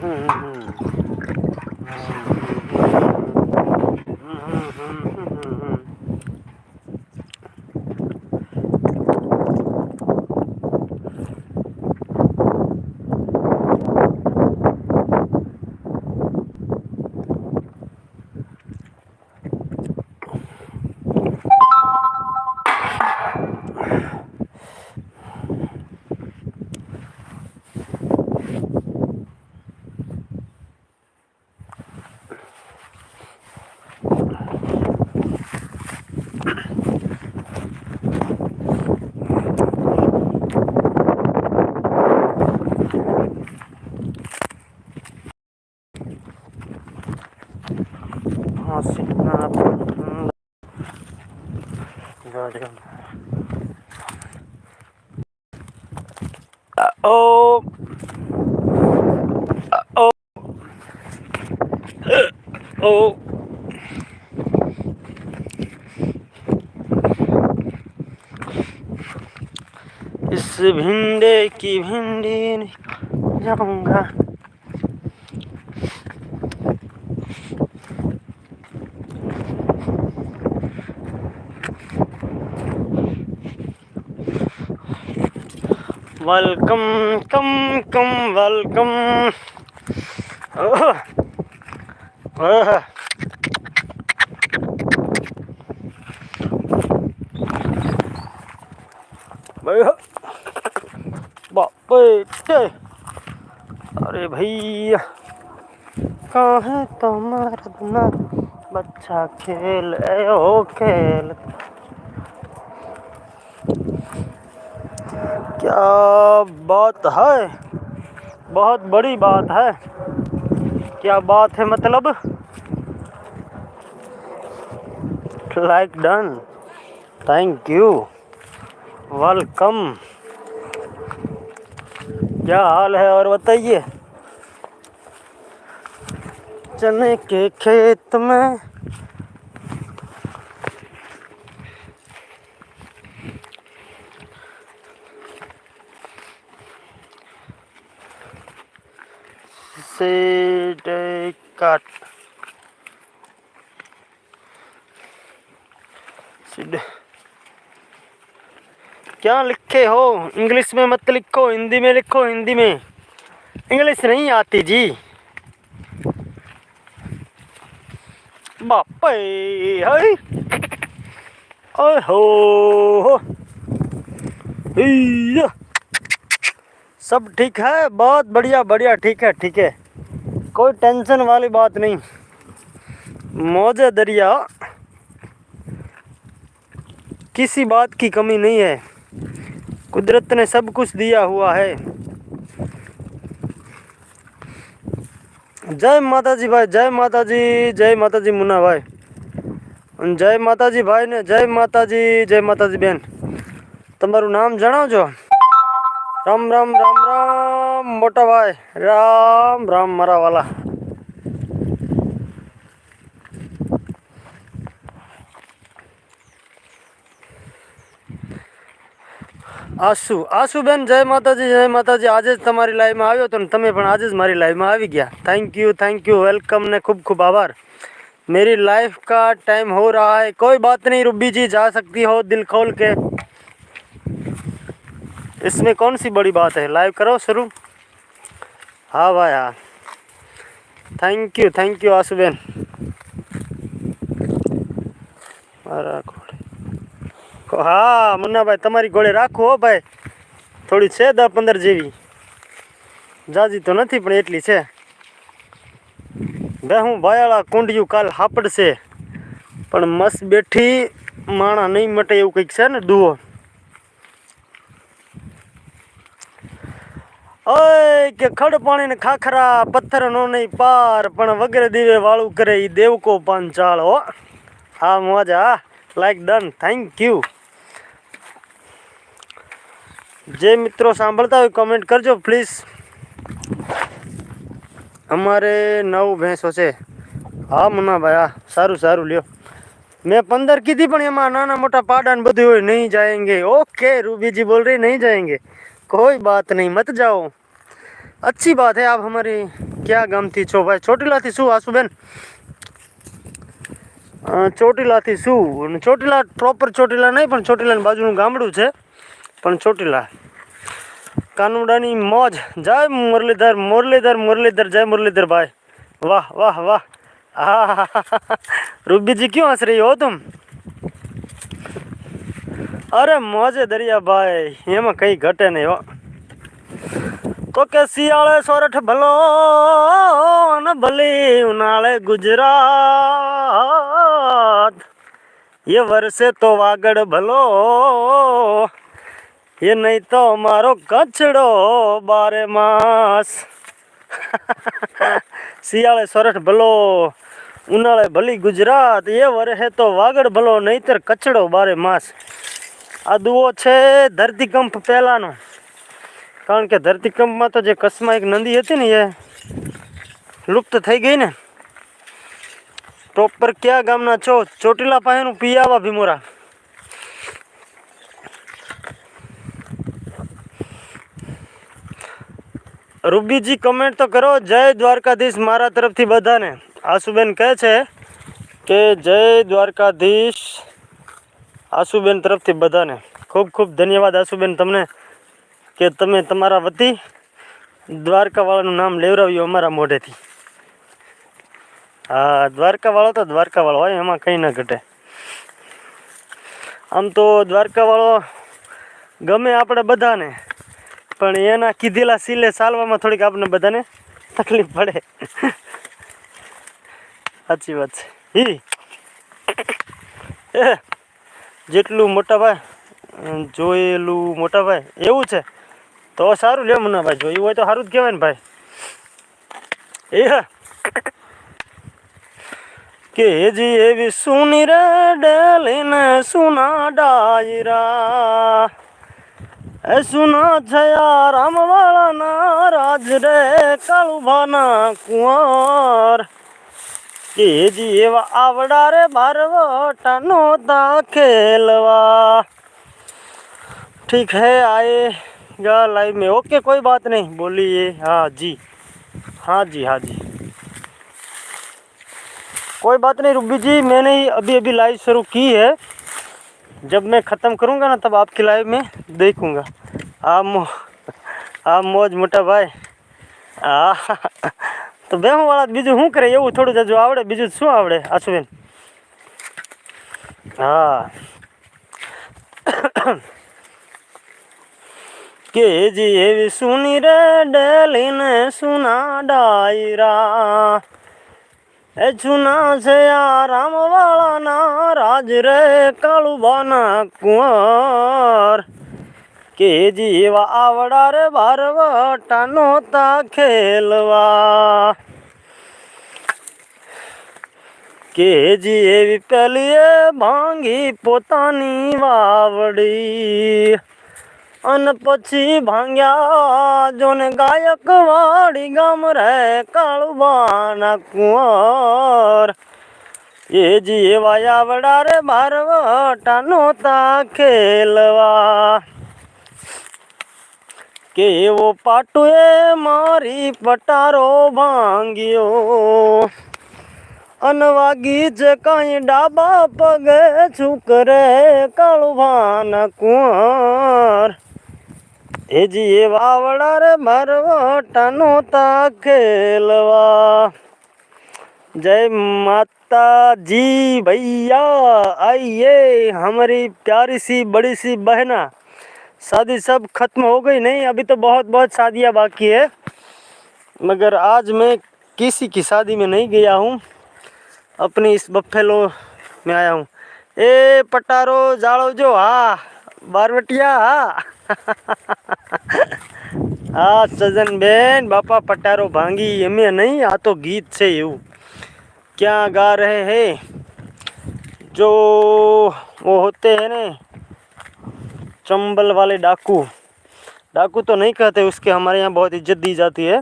হুম Oh. Oh. इस भिंडे की भिंडी जाऊंगा वेलकम कम कम वेलकम ओह ओह भैया बापे छे अरे भैया कहाँ है तुम्हारा दुना बच्चा खेल ए ओ खेल क्या बात है। बहुत बड़ी बात है। क्या बात है मतलब? Like done thank you welcome क्या हाल है और बताइए? चने के खेत में से काट सिड- क्या लिखे हो? इंग्लिश में मत लिखो, हिंदी में लिखो, हिंदी में। इंग्लिश नहीं आती जी। बापे हो। सब ठीक है बहुत बढ़िया बढ़िया ठीक है ठीक है कोई टेंशन वाली बात नहीं मौजे दरिया किसी बात की कमी नहीं है कुदरत ने सब कुछ दिया हुआ है જય માતાજી ભાઈ જય માતાજી જય માતાજી મુન્નાભાઈ અને જય માતાજી ભાઈ ને જય માતાજી જય માતાજી બેન તમારું નામ જણાવજો રામ રામ રામ રામ મોટા ભાઈ રામ રામ મારા વાલા આશુ આશુ બેન જય માતાજી જય માતાજી આજે જ તમારી લાઈવમાં આવ્યો હતો ને તમે પણ આજે જ મારી લાઈવમાં આવી ગયા thank you thank you welcome ने खूब खूब आभार मेरी लाइफ का टाइम हो रहा है कोई बात नहीं रुबी जी जा सकती हो दिल खोल के इसमें कौन सी बड़ी बात है लाइव करो शुरू हाँ भाई हाँ thank you thank you Ashuben મારા ઘોડે કો- હા મુન્નાભાઈ તમારી ઘોડે રાખો હો ભાઈ થોડી છે દસ પંદર જેવી જાજી તો નથી પણ એટલી છે બે હું ભાયાળા કુંડિયું કાલ હાપડશે પણ મસ્ત બેઠી માણા નહીં મટે એવું કંઈક છે ને દુઓ ઓય, કે ખડ પાણી ને ખાખરા પથ્થર નો નહીં પાર, પણ વગર દીવે વાળું કરે એ દેવકો પાંચાળ, હો. હા, મોજા લાઈક ડન થેન્ક યુ જે મિત્રો સાંભળતા હોય કમેન્ટ કરજો પ્લીઝ અમારે નવ ભેંસો છે. હા મના ભાઈ હા. સારું સારું, લ્યો. મેં પંદર કીધી, પણ એમાં નાના મોટા પાડા ને બધું હોય, નહીં જાયંગે. ઓકે રૂબીજી બોલ રહી, નહીં જાયંગે. કોઈ બાત નહીં. મત જાઓ. अच्छी बात है आप हमारी क्या ગમતી છો ભાઈ ચોટીલાથી શું આસુબેન અ, ચોટીલાથી શું અને ચોટીલા પ્રોપર ચોટીલા નહીં પણ ચોટીલાની બાજુનું ગામડું છે પણ ચોટીલા કાનુડાની મોજ જય મુરલીધર મુરલીધર મુરલીધર જય મુરલીધર ભાઈ વાહ વાહ વાહ હા રૂબી जी क्यों हंस रही हो तुम અરે મોજે દરિયા ભાઈ એમાં કઈ ઘટે નહીં હો તો કે શિયાળે સોરઠ ભલો ને ભલી ઉનાળે ગુજરાત. એ વર્ષે તો વાગડ ભલો, એ નહીં તો મારો કચડો બારે માસ. શિયાળે સોરઠ ભલો, ઉનાળે ભલી ગુજરાત. એ વર્ષે તો વાગડ ભલો, નહીતર કચડો બારે માસ. આ દુઓ છે ધરતીકંપ પહેલાંનો. કારણ કે ધરતીકંપમાં તો જે કચ્છમાં એક નદી હતી ને એ લુપ્ત થઈ ગઈ ને. પ્રોપર કયા ગામના છો? ચોટીલા પાસેનું પિયાવા ભીમોરા. રૂબીજી કમેન્ટ તો કરો. જય દ્વારકાધીશ મારા તરફથી બધાને. આશુબેન કહે છે કે જય દ્વારકાધીશ આશુબેન તરફથી બધાને. ખૂબ ખૂબ ધન્યવાદ આશુબેન તમને. કે તમે તમારા વતી દ્વારકાવાળાનું નામ લેવડાવ્યું અમારા મોઢેથી. હા, દ્વારકાવાળો તો દ્વારકાવાળો હોય, એમાં કંઈ ન ઘટે. આમ તો દ્વારકાવાળો ગમે આપણે બધાને, પણ એના કીધેલા સિલે ચાલવામાં થોડીક આપણે બધાને તકલીફ પડે. સાચી વાત છે. હી એ, જેટલું મોટા ભાઈ, જોયેલું મોટા ભાઈ, એવું છે. તો સારું લે મને ભાઈ, જોયું હોય તો સારું જ કહેવાય ને ભાઈ. એ હા. કે જી એવી સુની રે સુના ડાયરા. એ સુના થયા રામવાળાના રાજ રે કાળુભાના કુંવર. કે જી એવા આવડા રે બારવટાનો તા ખેલવા ઠીક હે આયે आएगा लाइव में ओके कोई बात नहीं बोलिए हाँ जी हाँ जी हाँ जी कोई बात नहीं रूबी जी मैंने ही अभी अभी लाइव शुरू की है जब मैं ख़त्म करूँगा ना तब आपकी लाइव में देखूँगा आप मो आप મોજ મોટા ભાઈ હા તો બેહું વાળા બીજું શું કરે એવું થોડું જાજુ આવડે બીજું શું આવડે આશુબેન હા કે જે એવી સુની રે ડેલીને સુના ડાયરા એ જૂના છે આ રામવાળાના રાજ રે કાળુબાના કુંવર. કે જીવા આવડા રે બારવટા નોતા ખેલવા કે જી એવી પેલીએ ભાંગી પોતાની વાવડી. અને પછી ભાંગ્યા જોને ગાયક વાડી ગામ રે કાળુબાના કુંવર. એ જી એવા આવડા રે બારવટા નોતા ખેલવા કેવો પાટુએ મારી પટારો ભાંગ્યો. અનવાગી છે કાંઈ ડાબા પગે છુકરે કાળુભાના કુંવર. એ જી એ વાવડા રે ભરવટા નોતા ખેલવા जय माता जी भैया आइए हमारी प्यारी सी बड़ी सी बहना शादी सब खत्म हो गई नहीं अभी तो बहुत बहुत शादियाँ बाकी है मगर आज मैं किसी की शादी में नहीं गया हूँ अपनी इस बफेलो में आया हूँ ए पटारो जाड़ो जो हाँ बारवटिया हाँ હા સજનબેન બાપા પટારો ભાંગી એમે નહીં આ તો ગીત છે એવું क्या गा रहे हैं जो वो होते हैं ने चंबल वाले डाकू डाकू तो नहीं कहते उसके हमारे यहाँ बहुत इज्जत दी जाती है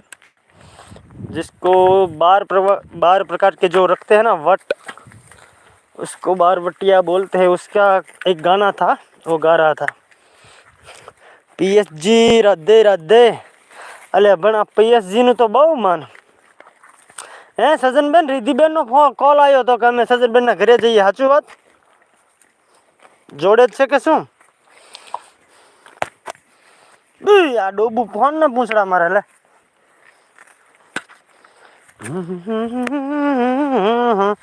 जिसको बार प्रवा बार प्रकार के जो रखते हैं ना वट उसको बार बटिया बोलते हैं उसका एक गाना था वो गा रहा था પીએસજી રાધે રાધે. અલે, પણ આ પીએસજીનું તો બહુ માન. હે, સજનબેન રિધિબેનનો ફોન કોલ આવ્યો તો કે અમે સજનબેનના ઘરે જઈએ. સાચું વાત? જોડે જ છે કે શું? આ ડોબુ ફોન ને પૂછડા મારે, લે. હમ હમ હમ હમ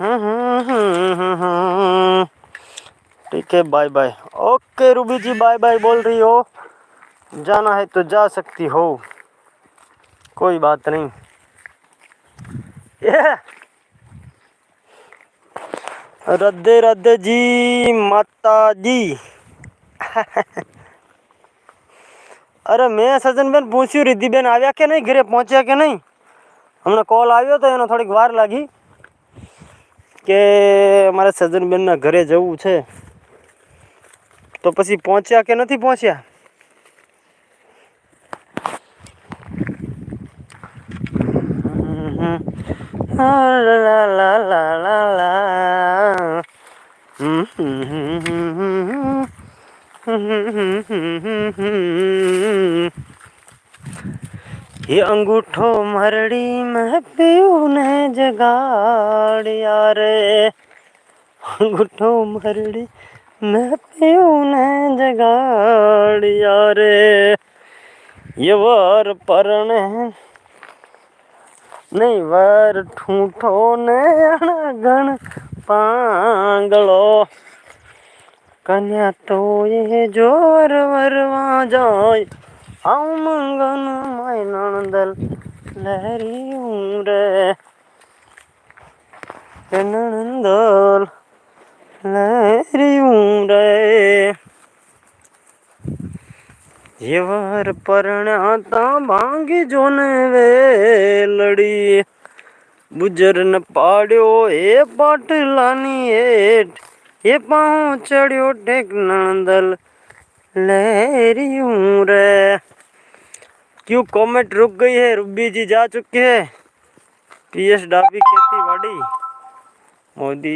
હમ હમ હમ ठीक है bye bye okay Ruby ji bye bye बोल रही हो जाना है तो जा सकती हो कोई बात नहीं ये राधे राधे जी माता जी અરે મેં સજનબેન પૂછ્યું રિદ્ધિબેન આવ્યા કે નહીં ઘરે પહોંચ્યા કે નહીં હમણાં કોલ આવ્યો તો એનો થોડીક વાર લાગી કે મારે સજનબેનના ઘરે જવું છે તો પછી પહોંચ્યા કે નથી પહોંચ્યા આ લા લા લા લા લા. હમ હમ હમ હમ હમ. ये अंगूठो मरड़ी में पीऊ ने जगाड़िया रे अंगूठो मरड़ी મેં પીઉને જગાડ્યા રે યવર પરણે નહીં વાર ઠૂંઠો ને ગણ પાંગળો કન્યા તો એ જોર વરવા જાય આવું મંગન માય નણદલ લહેરી ઉમરે નણંદલ લહેરી જેવર પરણ્યા ભાંગી જોને વેલડી બુજર ન પાડ્યો એ પાટલાની હેઠ એ પાઉં ચડ્યો ટેક નંદલ लहरी हूँ रे क्यों कमेंट रुक गई है रुबी जी जा चुके हैं पीएस डाबी खेती बाड़ी मोदी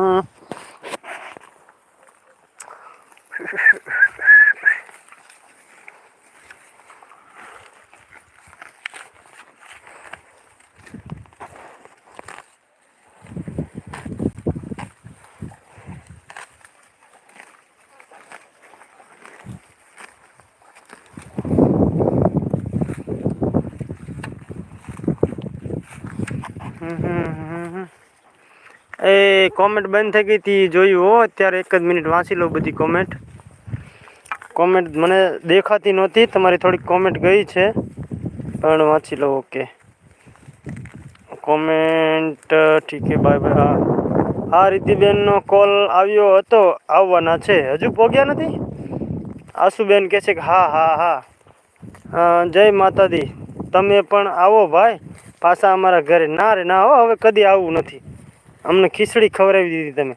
એ કોમેન્ટ બંધ થઈ ગઈ હતી જોયું હો, અત્યારે એક જ મિનિટ વાંચી લઉં બધી કોમેન્ટ કોમેન્ટ મને દેખાતી નહોતી, તમારી થોડીક કોમેન્ટ ગઈ છે, પણ વાંચી લઉં ઓકે કોમેન્ટ ઠીક છે બાય બાય હા. હા રિદ્ધિબેનનો કોલ આવ્યો હતો, આવવાના છે. હજુ પોગ્યા નથી? આશુબેન કહે છે કે હા હા. હા, જય માતાજી. તમે પણ આવો ભાઈ. પાછા અમારા ઘરે ના રે ના હો હવે કદી આવવું નથી અમને ખીચડી ખવડાવી દીધી તમે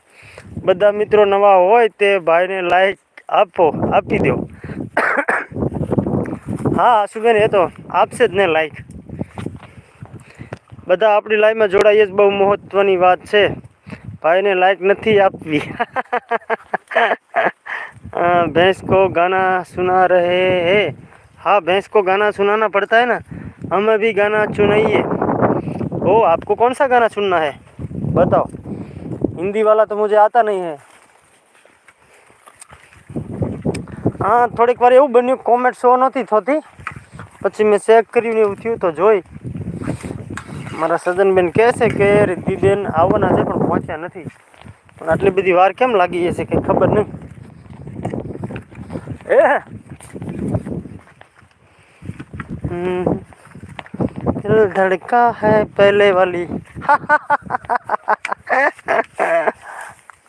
બધા મિત્રો નવા હોય તે ભાઈને લાઈક આપો આપી દો હા આશુબેન એ તો આપશે જ ને લાઈક બધા આપણી લાઈફમાં જોડાઈએ જ બહુ મહત્વની વાત છે ભાઈને લાઈક નથી આપવી अ, भैंस को गाना सुना रहे हैं हाँ भैंस को गाना सुनाना पड़ता है ना हमें भी गाना सुनाइए ओ आपको कौन सा गाना सुनना है बताओ हिंदी वाला तो मुझे आता नहीं है હા થોડીક વાર એવું બન્યું કોમેન્ટ શો નહોતી થતી પછી મેં ચેક કર્યું ને એવું થયું તો જોઈ મારા સજનબેન કહે છે કે રિદ્ધિબેન આવવાના છે પણ પહોંચ્યા નથી પણ આટલી બધી વાર કેમ લાગી હશે કે ખબર નહીં એ हम्म, दिल धड़का है पहले वाली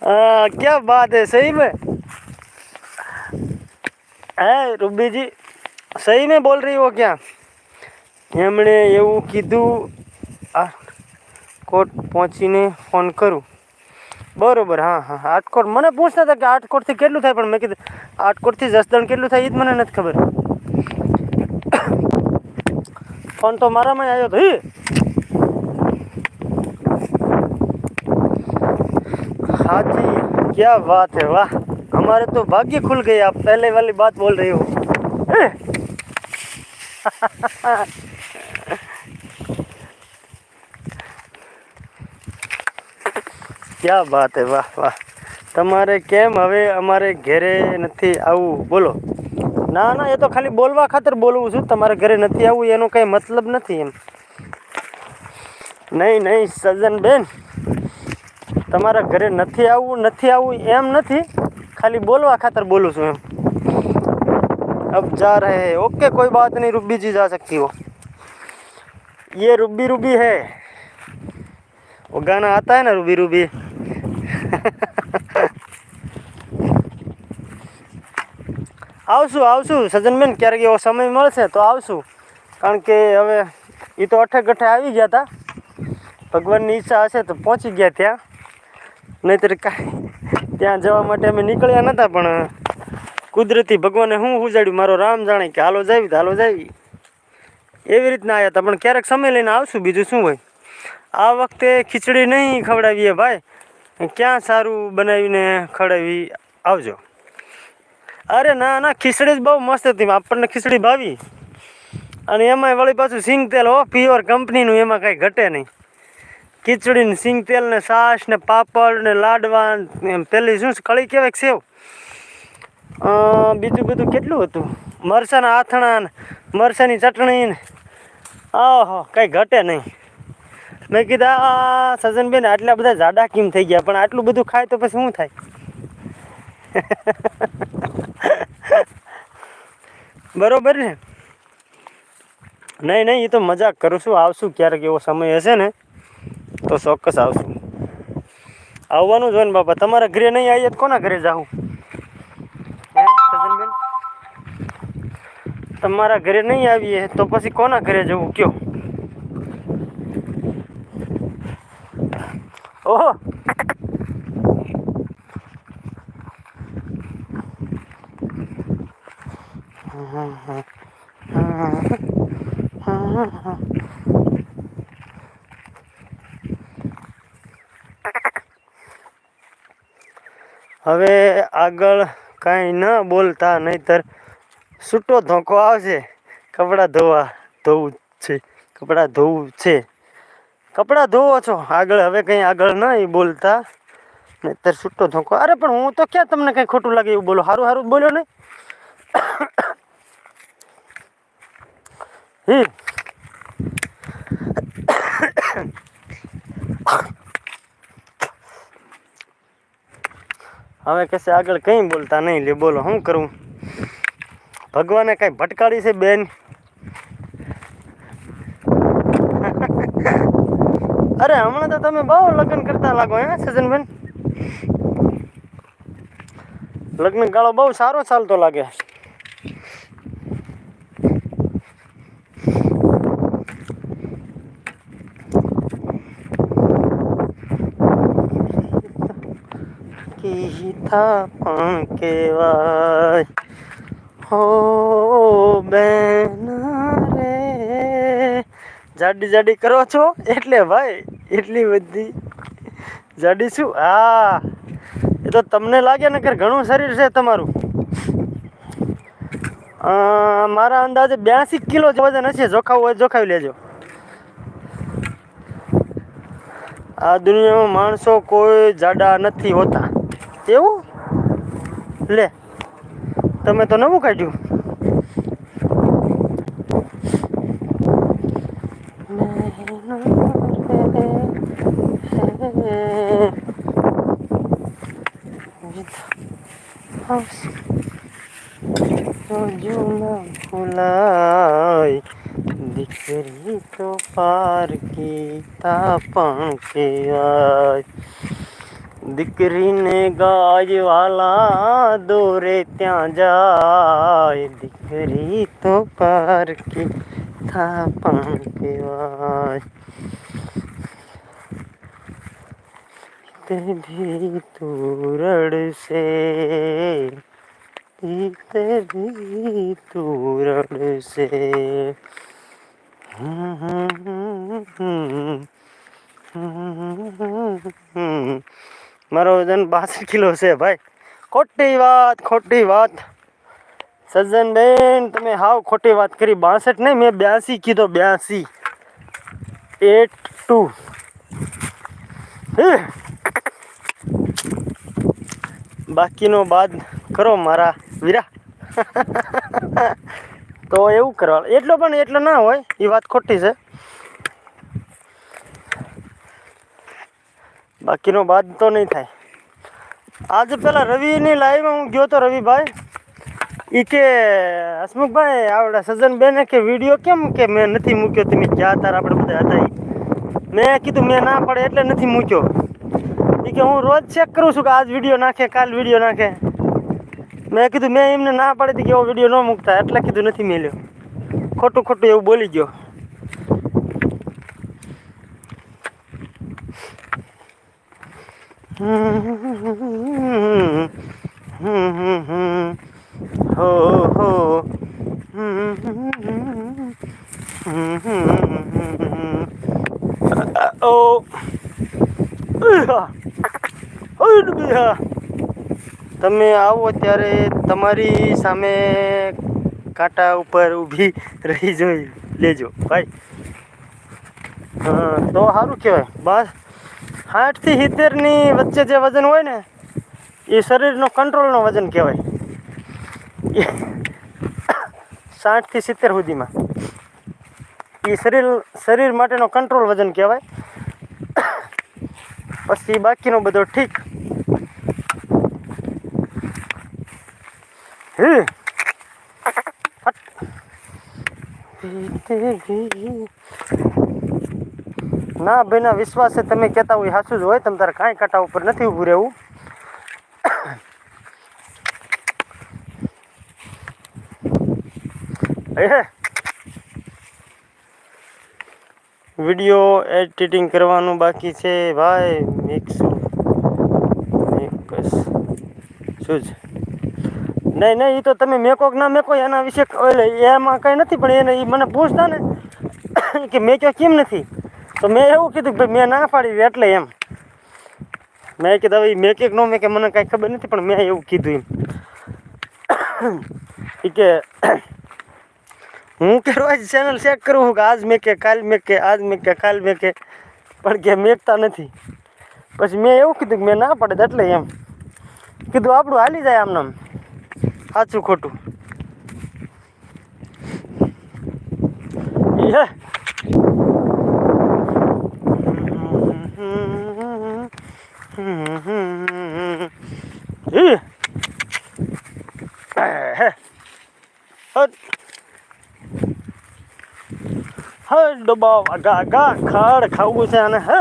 आ, क्या बात है सही में है રૂબી જી સહી में બોલ રહી હો ક્યાં એમણે એવું કીધું આ કોટ પહોંચીને ફોન કરું બરોબર હા હા આટકોટ મને પૂછતા હતા કે આટકોટથી કેટલું થાય પણ મેં કીધું આટકોટથી જસદણ કેટલું થાય એ જ મને નથી ખબર ફોન તો મારામાં આવ્યો તો હી हाँ जी क्या बात है वाह हमारे तो भाग्य खुल गए आप पहले वाली बात बोल रहे हो हैं? ક્યાં બાત હે વાહ વાહ તમારે કેમ હવે અમારે ઘરે નથી આવવું બોલો ના ના એ તો ખાલી બોલવા ખાતર બોલવું છું તમારે ઘરે નથી આવવું એનો કંઈ મતલબ નથી એમ નહીં નહીં સજ્જનબેન તમારા ઘરે નથી આવવું નથી આવવું એમ નથી ખાલી બોલવા ખાતર બોલું છું એમ अब जा रहे हैं ओके कोई बात नहीं रूबी जी जा सकती हो ये रूबी रूबी है वो गाना आता है ना रूबी रूबी આવશું આવશું. સજનબેન, ક્યારેક એવો સમય મળશે તો આવશું. કારણ કે હવે એ તો અઠે ગઠે આવી ગયા હતા ભગવાનની ઈચ્છા હશે તો પહોંચી ગયા ત્યાં. નહીંતર કાંઈ ત્યાં જવા માટે અમે નીકળ્યા નહોતા પણ કુદરતી ભગવાને હું ઉજાડ્યું. મારો રામ જાણે કે હાલો જાવી હાલો જાવી. એવી રીતના આવ્યા હતા પણ ક્યારેક સમય લઈને આવશું. બીજું શું હોય? આ વખતે ખીચડી નહીં ખવડાવીએ ભાઈ. ક્યાં સારું બનાવીને ખવડાવી? આવજો. અરે ના ના, ખીચડી જ બહુ મસ્ત હતી. આપણને ખીચડી ભાવી. અને એમાંય વળી પાછું સિંગ તેલ હો પ્યોર કંપનીનું, એમાં કાંઈ ઘટે નહીં. ખીચડી ને સિંગ તેલ ને છાશ ને પાપડ ને લાડવા એમ. પેલી શું કળી કહેવાય સેવ? બીજું બધું કેટલું હતું? મરસાના આથણા ને મરસાની ચટણી ને. ઓહો, કાંઈ ઘટે નહીં. મેં કીધા સજનબેન, આટલા બધા જાડા કેમ થઈ ગયા? પણ આટલું બધું ખાય તો પછી શું થાય? બરોબર ને? નહીં નહીં, એ તો મજાક કરું છું. આવશું ક્યારેક એવો સમય હશે ને, તો ચોક્કસ આવશું. આવવાનું જ હોય ને બાપા. તમારા ઘરે નહીં આવીએ તો કોના ઘરે જાઉં? સજનબેન? તમારા ઘરે નહીં આવીએ તો પછી કોના ઘરે જવું? કયો? ઓહો! હવે આગળ કાંઈ ન બોલતા, નહીતર છૂટો ધોકો આવશે. કપડાં ધોવા ધોવું છે. કપડાં ધોવું છે. કપડાં ધોવો છો. આગળ હવે કંઈ આગળ નહીં બોલતા. નહીતર છૂટો ધોકો. અરે પણ હું તો ક્યાં તમને કંઈ ખોટું લાગે એવું બોલો? સારું સારું બોલ્યો ને. હવે કહેશે આગળ કંઈ બોલતા નહીં લે બોલો શું કરું ભગવાને કાંઈ ભટકાડી છે બેન અરે હમણાં તો તમે બહુ લગ્ન કરતા લાગો હે સજનબેન લગ્ન ગાળો બહુ સારો ચાલતો લાગે કીધા પણ કેવાય હો બેન રે જાડી જાડી કરો છો? એટલે ભાઈ, એટલી બધી જાડી શું? હા, એ તો તમને લાગે ને કે ઘણું શરીર છે તમારું. મારા અંદાજે બ્યાસી કિલો જ વજન હશે. જોખાવું હોય જોખાવી લેજો. આ દુનિયામાં માણસો કોઈ જાડા નથી હોતા. એવું? લે તમે તો નવું કાઢ્યું. ભૂલાય દીકરી તો પાર પારકી પણ કહેવાય દીકરીને ગાય વાલા દોરે ત્યાં જાય દીકરી તો પારકી થાપણ કહેવાય તે भी તું રડશે તે भी તું રડશે હમ હમ હમ હમ હમ મારો વજન બાસઠ કિલો છે, ભાઈ. ખોટી વાત ખોટી વાત. સજ્જનબેન, તમે હાવ ખોટી વાત કરી. બાસઠ નહીં, મેં બ્યાસી કીધો, બ્યાસી. Eight two. બાકીનો બાદ કરો મારા વીરા. તો એવું કરવા. એટલો પણ એટલો ના હોય, એ વાત ખોટી છે. બાકીનો બાદ તો નહીં થાય. આજે પેલા રવિની લાઈવમાં હું ગયો તો રવિભાઈ. એ કે, હસમુખભાઈ, આવડે સજ્જનબેને કે વીડિયો કેમ કે મેં નથી મૂક્યો? તમે ક્યાં તાર આપણે બધા હતા. મેં કીધું મેં ના પડે એટલે નથી મૂક્યો. એ કે હું રોજ ચેક કરું છું કે આજ વીડિયો નાખે, કાલ વીડિયો નાખે. મેં કીધું મેં એમને ના પાડી હતી કે એવો વીડિયો ન મૂકતા, એટલે કીધું નથી મેલ્યો. ખોટું ખોટું એવું બોલી ગયો. હો હો ઓ તમે આવો ત્યારે તમારી સામે કાંટા ઉપર ઊભી રહી જોઈ લેજો, ભાઈ. તો સારું કહેવાય. બસ. સાઠથી સિત્તેરની વચ્ચે જે વજન હોય ને, એ શરીરનો કંટ્રોલનો વજન કહેવાય. સાઠથી સિત્તેર સુધીમાં. એ શરીર શરીર માટેનો કંટ્રોલ વજન કહેવાય. પછી બાકીનો બધો ઠીક. હે ના ભાઈના વિશ્વાસે તમે કહેતા હોય સાચું જ હોય, તમે તારે કાંઈ કાંટા ઉપર નથી ઊભું રહેવું. વીડિયો એડિટિંગ કરવાનું બાકી છે ભાઈ, મિક્સ મિક્સ. શું છે? નહીં નહીં એ તો તમે મેકો ના મેકો, એના વિશે એટલે એમાં કંઈ નથી, પણ એને એ મને પૂછતા ને કે મેક્યો કેમ નથી? તો મેં એવું કીધું ભાઈ મેં ના પાડી એટલે એમ. મેં કીધું, હવે મેં કે ન મેં કે મને કાંઈ ખબર નથી, પણ મેં એવું કીધું એમ. કે, હું કે રોજ ચેનલ ચેક કરું કે આજ મેં કે, કાલ મેં કે, આજ મેં કે, કાલ મેં કે. પણ કે મેકતા નથી. પછી મેં એવું કીધું કે મેં ના પડે એટલે એમ. કીધું, આપણું હાલી જાય આમ સાચું ખોટું યે ઈ. હે. હટ. હે ડબ્બા આગા આગા ખાડ ખાવું છે અને હે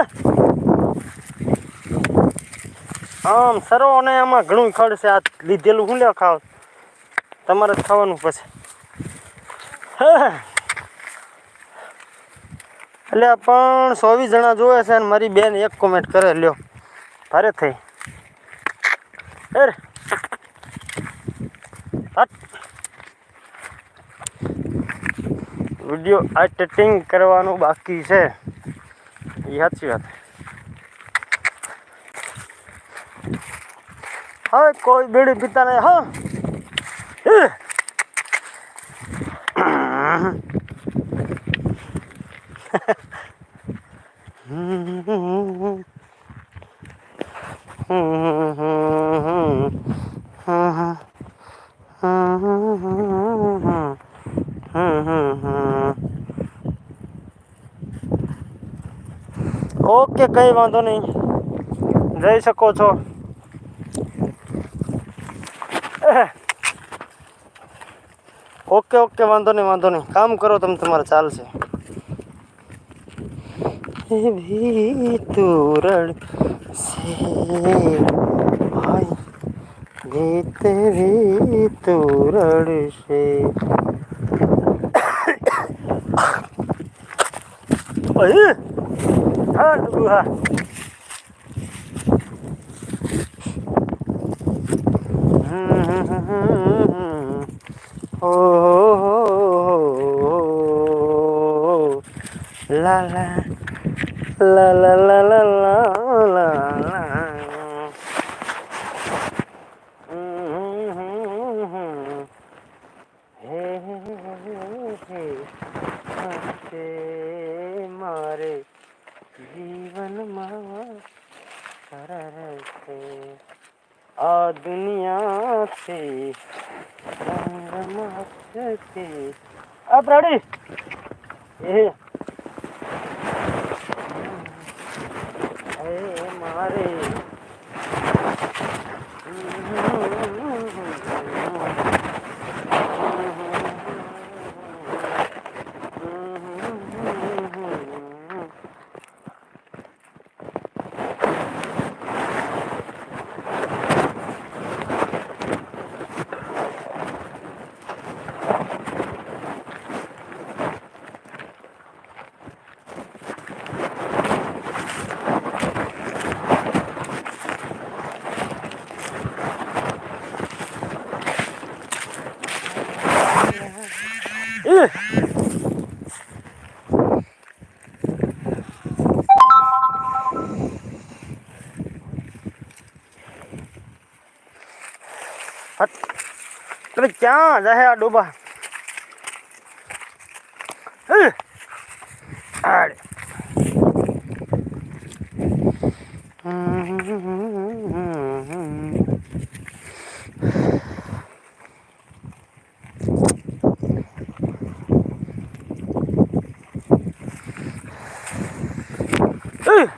આમ સરો અને આમાં ઘણું ખડ છે. આ લીધેલું હું લેવા ખાવ? તમારે ખાવાનું પછી હે એટલે પણ ચોવીસ જણા જોવે છે અને મારી બેન એક કોમેન્ટ કરે, લ્યો. ભારે થઈ. અરે વીડિયો વીડિયો ટેટિંગ કરવાનું બાકી છે. એ સાચી વાત. હવે કોઈ બીડી પીતા નહીં, હે. ઓકે કંઈ વાંધો નહીં. જઈ શકો છો. ઓકે ઓકે, વાંધો નહીં વાંધો નહીં. કામ કરો તમે, તમારે ચાલશે. તુરડ ભાઈ ગીત તુરડ છે Aduha. Oh, la la la la la la. ક્યાં જાય આ ડોબા હે. આડે. એ.